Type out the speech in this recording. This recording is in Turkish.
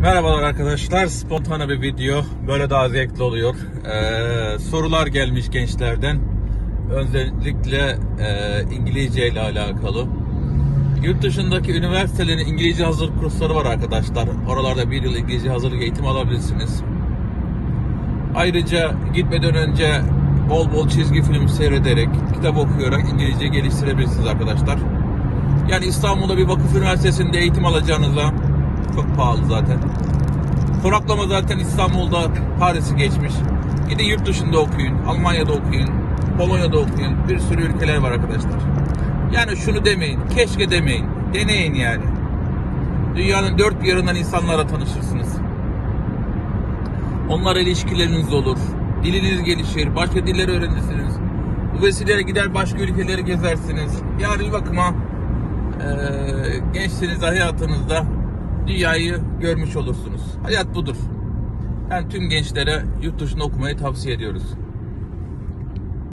Merhabalar arkadaşlar. Spontane bir video. Böyle daha zevkli oluyor. Ee, sorular gelmiş gençlerden. Özellikle e, İngilizce ile alakalı. Yurt dışındaki üniversitelerin İngilizce hazırlık kursları var arkadaşlar. Oralarda bir yıl İngilizce hazırlık eğitimi alabilirsiniz. Ayrıca gitmeden önce bol bol çizgi film seyrederek, kitap okuyarak İngilizce geliştirebilirsiniz arkadaşlar. Yani İstanbul'da bir vakıf üniversitesinde eğitim alacağınıza çok pahalı zaten. Konaklama zaten İstanbul'da Paris'i geçmiş. Gidin yurt dışında okuyun, Almanya'da okuyun, Polonya'da okuyun. Bir sürü ülkeler var arkadaşlar. Yani şunu demeyin, keşke demeyin. Deneyin yani. Dünyanın dört bir yanından insanlara tanışırsınız. Onlarla ilişkileriniz olur. Diliniz gelişir, başka diller öğrenirsiniz. Bu vesileyle gider başka ülkeleri gezersiniz. Yani bir bakıma eee gençliğinizde, hayatınızda dünyayı görmüş olursunuz. Hayat budur. Yani tüm gençlere yurt dışında okumayı tavsiye ediyoruz.